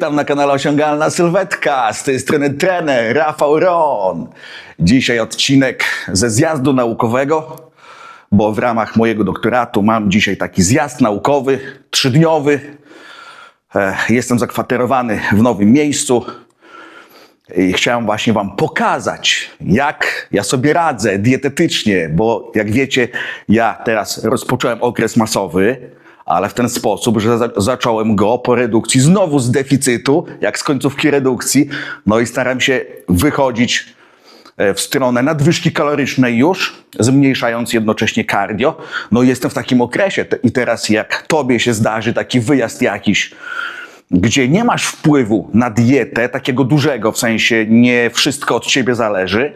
Witam na kanale Osiągalna Sylwetka. Z tej strony trener Rafał Ron. Dzisiaj odcinek ze zjazdu naukowego, bo w ramach mojego doktoratu mam dzisiaj taki zjazd naukowy, trzydniowy. E, Jestem zakwaterowany w nowym miejscu i chciałem właśnie Wam pokazać, jak ja sobie radzę dietetycznie, bo jak wiecie, ja teraz rozpocząłem okres masowy, ale w ten sposób, że za zacząłem go po redukcji znowu z deficytu, jak z końcówki redukcji, no i staram się wychodzić e, w stronę nadwyżki kalorycznej już, zmniejszając jednocześnie cardio. No jestem w takim okresie i teraz jak tobie się zdarzy taki wyjazd jakiś, gdzie nie masz wpływu na dietę takiego dużego, w sensie nie wszystko od ciebie zależy,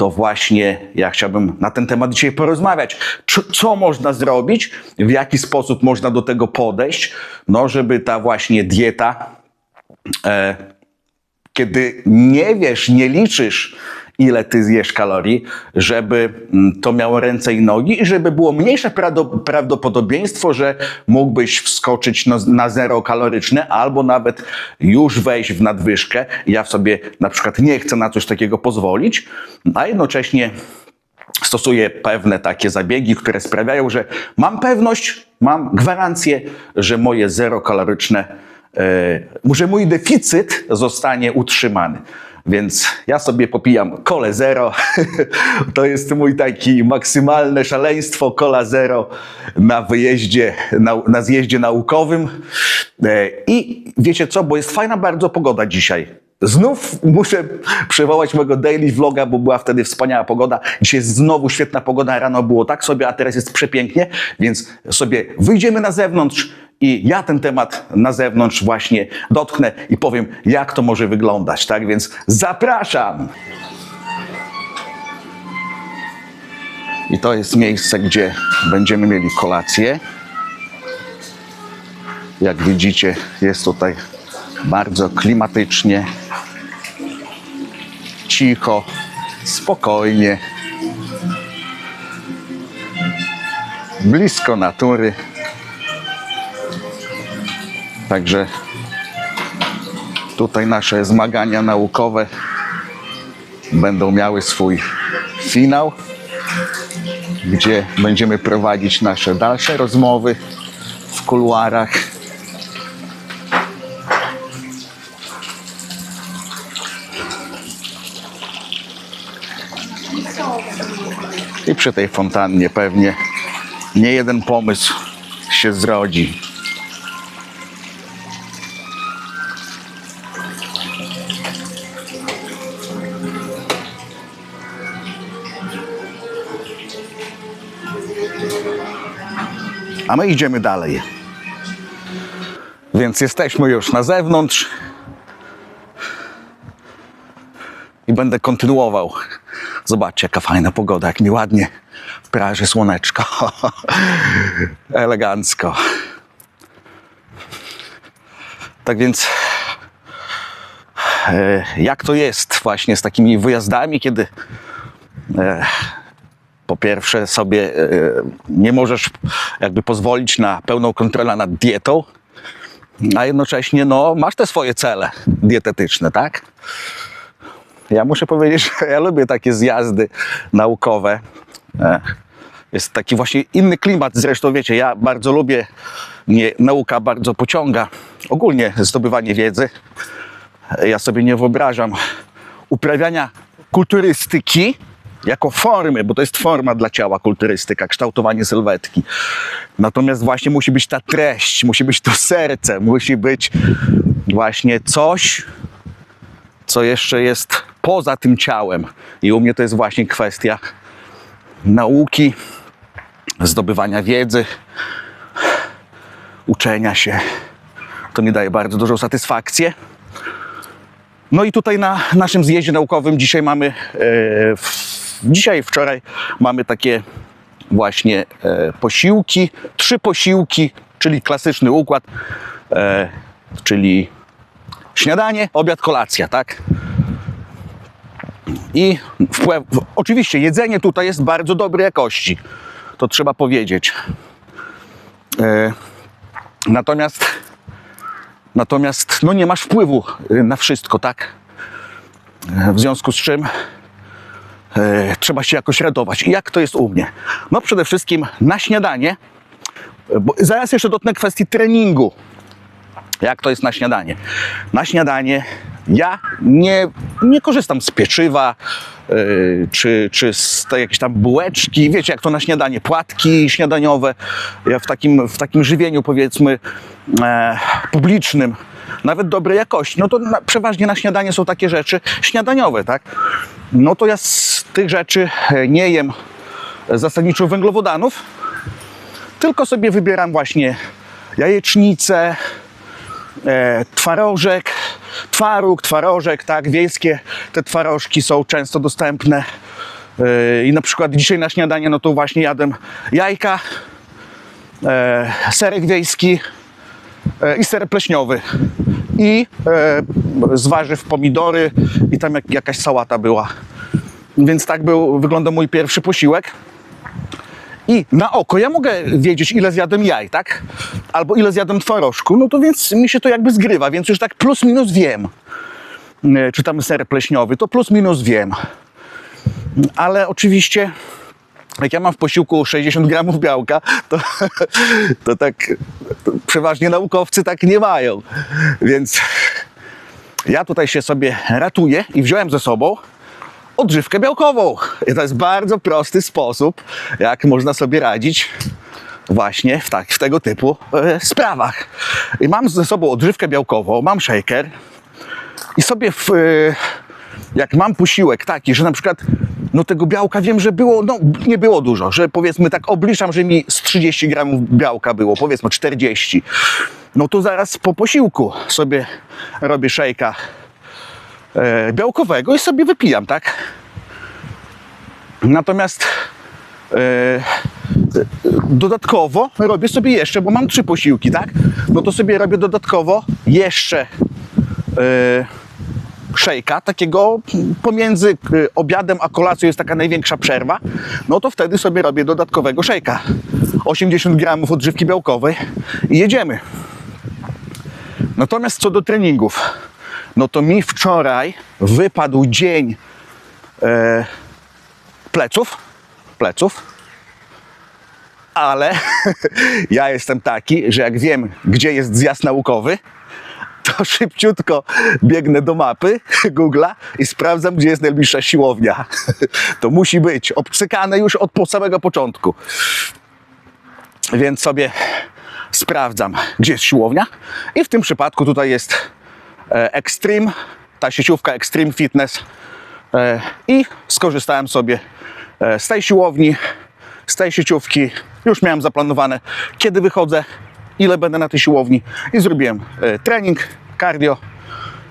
to właśnie ja chciałbym na ten temat dzisiaj porozmawiać. Co można zrobić, w jaki sposób można do tego podejść, no żeby ta właśnie dieta, e, kiedy nie wiesz, nie liczysz, ile ty zjesz kalorii, żeby mm, to miało ręce i nogi i żeby było mniejsze prawdo- prawdopodobieństwo, że mógłbyś wskoczyć na, na zero kaloryczne albo nawet już wejść w nadwyżkę. Ja w sobie na przykład nie chcę na coś takiego pozwolić, a jednocześnie stosuję pewne takie zabiegi, które sprawiają, że mam pewność, mam gwarancję, że moje zero kaloryczne, e, że mój deficyt zostanie utrzymany. Więc ja sobie popijam kole zero. To jest mój taki maksymalne szaleństwo kola zero na wyjeździe, na, na zjeździe naukowym. E, I wiecie co, bo jest fajna bardzo pogoda dzisiaj. Znów muszę przywołać mojego daily vloga, bo była wtedy wspaniała pogoda. Dzisiaj znowu świetna pogoda, rano było tak sobie, a teraz jest przepięknie, więc sobie wyjdziemy na zewnątrz i ja ten temat na zewnątrz właśnie dotknę i powiem, jak to może wyglądać, tak? Więc zapraszam! I to jest miejsce, gdzie będziemy mieli kolację. Jak widzicie, jest tutaj bardzo klimatycznie, cicho, spokojnie, blisko natury. Także tutaj nasze zmagania naukowe będą miały swój finał, gdzie będziemy prowadzić nasze dalsze rozmowy w kuluarach. Przy tej fontannie pewnie nie jeden pomysł się zrodzi. A my idziemy dalej. Więc jesteśmy już na zewnątrz. I będę kontynuował. Zobaczcie, jaka fajna pogoda, jak mi ładnie praży słoneczko. Elegancko. Tak więc, e, jak to jest właśnie z takimi wyjazdami, kiedy e, po pierwsze sobie e, nie możesz jakby pozwolić na pełną kontrolę nad dietą, a jednocześnie no, masz te swoje cele dietetyczne, tak? Ja muszę powiedzieć, że ja lubię takie zjazdy naukowe. E, Jest taki właśnie inny klimat. Zresztą wiecie, ja bardzo lubię, mnie nauka bardzo pociąga. Ogólnie zdobywanie wiedzy. E, Ja sobie nie wyobrażam uprawiania kulturystyki jako formy, bo to jest forma dla ciała kulturystyka, kształtowanie sylwetki. Natomiast właśnie musi być ta treść, musi być to serce, musi być właśnie coś, co jeszcze jest poza tym ciałem. I u mnie to jest właśnie kwestia nauki, zdobywania wiedzy, uczenia się. To mi daje bardzo dużą satysfakcję. No i tutaj na naszym zjeździe naukowym dzisiaj mamy, e, w, dzisiaj, wczoraj mamy takie właśnie e, posiłki, trzy posiłki, czyli klasyczny układ, e, czyli śniadanie, obiad, kolacja, tak? I wpływ, oczywiście jedzenie tutaj jest bardzo dobrej jakości. To trzeba powiedzieć. E, natomiast Natomiast no nie masz wpływu y, na wszystko, tak? E, W związku z czym e, trzeba się jakoś radować. I jak to jest u mnie? No przede wszystkim na śniadanie, e, bo zaraz jeszcze dotknę kwestii treningu. Jak to jest na śniadanie? Na śniadanie ja nie, nie korzystam z pieczywa yy, czy, czy z tej jakieś tam bułeczki. Wiecie, jak to na śniadanie, płatki śniadaniowe. Ja w takim, w takim żywieniu, powiedzmy, e, publicznym, nawet dobrej jakości, no to na, przeważnie na śniadanie są takie rzeczy śniadaniowe, tak? No to ja z tych rzeczy e, nie jem zasadniczo węglowodanów, tylko sobie wybieram właśnie jajecznicę, e, twarożek, twaróg, twarożek, tak, wiejskie te twarożki są często dostępne. E, I na przykład dzisiaj na śniadanie, no to właśnie jadłem jajka, e, serek wiejski e, i ser pleśniowy. I e, z warzyw pomidory i tam jak, jakaś sałata była. Więc tak był, wygląda mój pierwszy posiłek. I na oko ja mogę wiedzieć, ile zjadłem jaj, tak? Albo ile zjadłem twarożku, no to więc mi się to jakby zgrywa, więc już tak plus minus wiem. E, Czy tam ser pleśniowy, to plus minus wiem. Ale oczywiście, jak ja mam w posiłku 60 gramów białka, to, to tak to przeważnie naukowcy tak nie mają. Więc ja tutaj się sobie ratuję i wziąłem ze sobą odżywkę białkową. I to jest bardzo prosty sposób, jak można sobie radzić właśnie w, tak, w tego typu e, sprawach. I mam ze sobą odżywkę białkową, mam shaker i sobie w, e, jak mam posiłek taki, że na przykład no tego białka wiem, że było, no nie było dużo, że powiedzmy tak obliczam, że mi z 30 gramów białka było, powiedzmy 40. No to zaraz po posiłku sobie robię szejka białkowego i sobie wypijam, tak? Natomiast e, dodatkowo robię sobie jeszcze, bo mam trzy posiłki, tak? No to sobie robię dodatkowo jeszcze e, szejka, takiego pomiędzy e, obiadem a kolacją jest taka największa przerwa, no to wtedy sobie robię dodatkowego szejka. 80 gramów odżywki białkowej i jedziemy. Natomiast co do treningów, no to mi wczoraj wypadł dzień e, pleców, pleców, ale ja jestem taki, że jak wiem, gdzie jest zjazd naukowy, to szybciutko biegnę do mapy Google'a i sprawdzam, gdzie jest najbliższa siłownia. To musi być obcykane już od samego początku. Więc sobie sprawdzam, gdzie jest siłownia. I w tym przypadku tutaj jest Extreme, ta sieciówka Extreme Fitness. E, I skorzystałem sobie e, z tej siłowni, z tej sieciówki. Już miałem zaplanowane, kiedy wychodzę, ile będę na tej siłowni. I zrobiłem e, trening, cardio.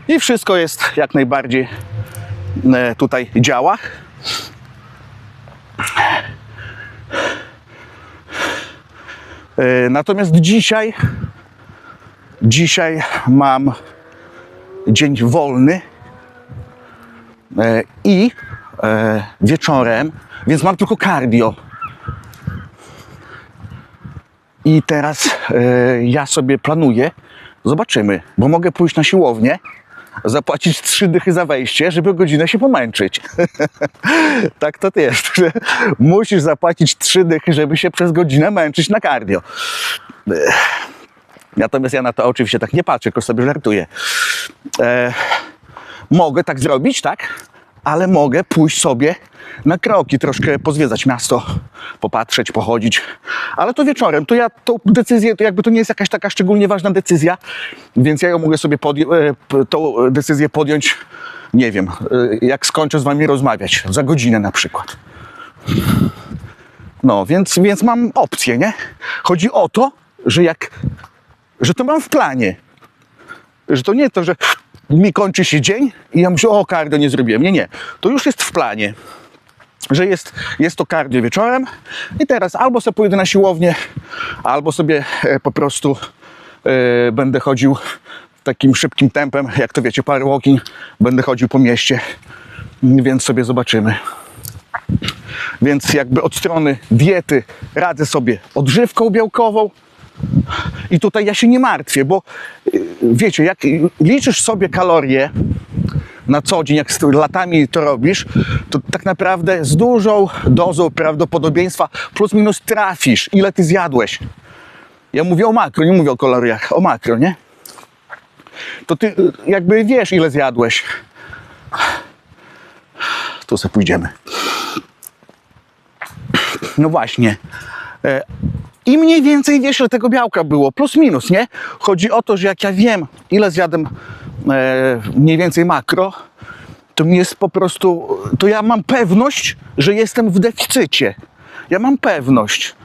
I wszystko jest jak najbardziej e, tutaj działa. E, Natomiast dzisiaj, dzisiaj mam dzień wolny e, i e, wieczorem, więc mam tylko cardio. I teraz e, ja sobie planuję, zobaczymy, bo mogę pójść na siłownię, zapłacić trzy dychy za wejście, żeby godzinę się pomęczyć. tak to jest, że musisz zapłacić trzy dychy, żeby się przez godzinę męczyć na cardio. Natomiast ja na to oczywiście tak nie patrzę, tylko sobie żartuję. E, mogę tak zrobić, tak? Ale mogę pójść sobie na kroki, troszkę pozwiedzać miasto, popatrzeć, pochodzić. Ale to wieczorem, to ja tą decyzję, to jakby to nie jest jakaś taka szczególnie ważna decyzja, więc ja ją mogę sobie podję- e, tą decyzję podjąć, nie wiem, e, jak skończę z wami rozmawiać, za godzinę na przykład. No, więc, więc mam opcję, nie? Chodzi o to, że jak, że to mam w planie. Że to nie to, że mi kończy się dzień i ja myślę, o, cardio nie zrobiłem. Nie, nie. To już jest w planie. Że jest, jest to cardio wieczorem i teraz albo sobie pójdę na siłownię, albo sobie e, po prostu e, będę chodził takim szybkim tempem, jak to wiecie, power walking, będę chodził po mieście, więc sobie zobaczymy. Więc jakby od strony diety radzę sobie odżywką białkową I tutaj ja się nie martwię, bo y, wiecie, jak liczysz sobie kalorie na co dzień, jak z latami to robisz, to tak naprawdę z dużą dozą prawdopodobieństwa plus minus trafisz, ile ty zjadłeś. Ja mówię o makro, nie mówię o kaloriach, o makro, nie? To ty y, jakby wiesz, ile zjadłeś. Tu sobie pójdziemy. No właśnie. I mniej więcej wiesz, ile tego białka było, plus minus, nie? Chodzi o to, że jak ja wiem, ile zjadłem e, mniej więcej makro, to mi jest po prostu, to ja mam pewność, że jestem w deficycie. Ja mam pewność.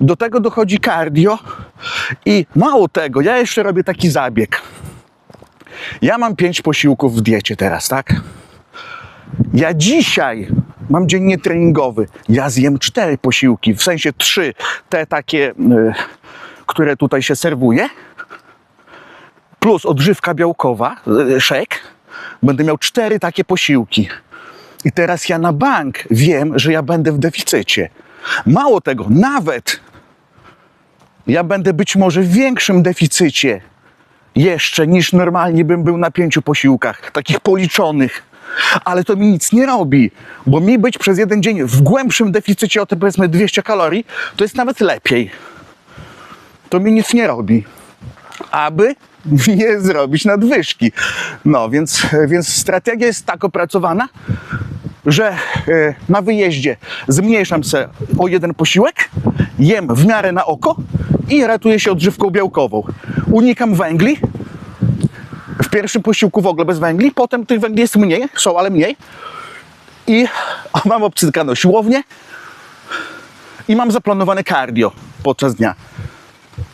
Do tego dochodzi cardio i mało tego, ja jeszcze robię taki zabieg. Ja mam pięć posiłków w diecie teraz, tak? Ja dzisiaj mam dzień nietreningowy. Ja zjem cztery posiłki, w sensie trzy, te takie, y, które tutaj się serwuje, plus odżywka białkowa, y, szek. Będę miał cztery takie posiłki. I teraz ja na bank wiem, że ja będę w deficycie. Mało tego, nawet ja będę być może w większym deficycie jeszcze niż normalnie bym był na pięciu posiłkach, takich policzonych. Ale to mi nic nie robi, bo mi być przez jeden dzień w głębszym deficycie o te powiedzmy 200 kalorii, to jest nawet lepiej. To mi nic nie robi. Aby nie zrobić nadwyżki. No, więc, więc strategia jest tak opracowana, że e, na wyjeździe zmniejszam se o jeden posiłek, jem w miarę na oko i ratuję się odżywką białkową. Unikam węgli. W pierwszym posiłku w ogóle bez węgli, potem tych węgli jest mniej, są, ale mniej. I mam obcykaną siłownię i mam zaplanowane cardio podczas dnia.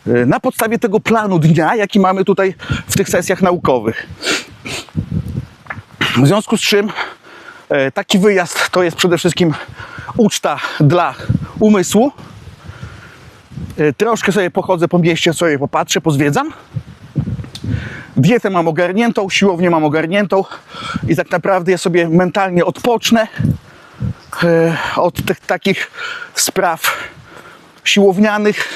E, Na podstawie tego planu dnia, jaki mamy tutaj w tych sesjach naukowych. W związku z czym e, taki wyjazd to jest przede wszystkim uczta dla umysłu. E, Troszkę sobie pochodzę po mieście, sobie popatrzę, pozwiedzam. Dietę mam ogarniętą, siłownię mam ogarniętą i tak naprawdę ja sobie mentalnie odpocznę e, od tych takich spraw siłownianych.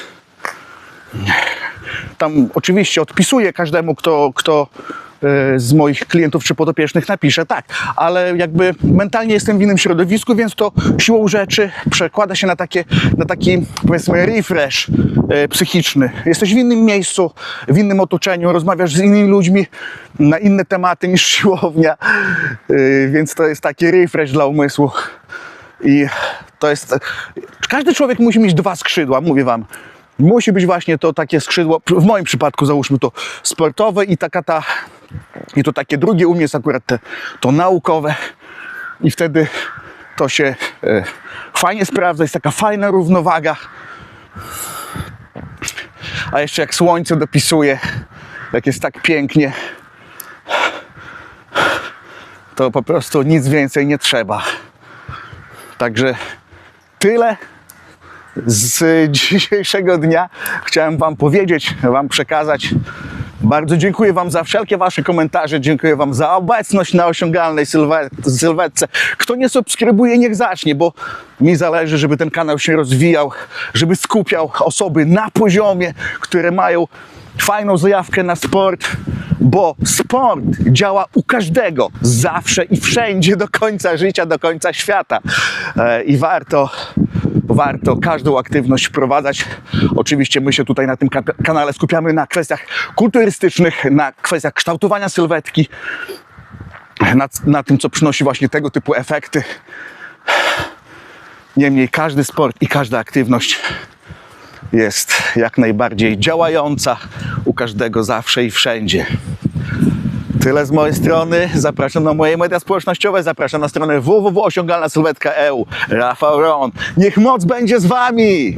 Tam oczywiście odpisuję każdemu, kto, kto z moich klientów czy podopiecznych napisze, tak, ale jakby mentalnie jestem w innym środowisku, więc to siłą rzeczy przekłada się na, takie, na taki powiedzmy refresh e, psychiczny. Jesteś w innym miejscu, w innym otoczeniu, rozmawiasz z innymi ludźmi na inne tematy niż siłownia, E, więc to jest taki refresh dla umysłu. I to jest. Każdy człowiek musi mieć dwa skrzydła, mówię wam. Musi być właśnie to takie skrzydło, w moim przypadku załóżmy to sportowe i taka ta, i to takie drugie u mnie jest akurat te, to naukowe i wtedy to się e, fajnie sprawdza, jest taka fajna równowaga. A jeszcze jak słońce dopisuje, jak jest tak pięknie, to po prostu nic więcej nie trzeba. Także tyle z dzisiejszego dnia chciałem Wam powiedzieć, Wam przekazać. Bardzo dziękuję Wam za wszelkie Wasze komentarze, dziękuję Wam za obecność na osiągalnej sylwet- sylwetce. Kto nie subskrybuje, niech zacznie, bo mi zależy, żeby ten kanał się rozwijał, żeby skupiał osoby na poziomie, które mają fajną zajawkę na sport, bo sport działa u każdego, zawsze i wszędzie, do końca życia, do końca świata. E, I warto warto każdą aktywność wprowadzać. Oczywiście my się tutaj na tym ka- kanale skupiamy na kwestiach kulturystycznych, na kwestiach kształtowania sylwetki, na, na tym, co przynosi właśnie tego typu efekty. Niemniej każdy sport i każda aktywność jest jak najbardziej działająca u każdego zawsze i wszędzie. Tyle z mojej strony. Zapraszam na moje media społecznościowe. Zapraszam na stronę www.osiągalnasylwetka.eu. Rafał Ron. Niech moc będzie z Wami!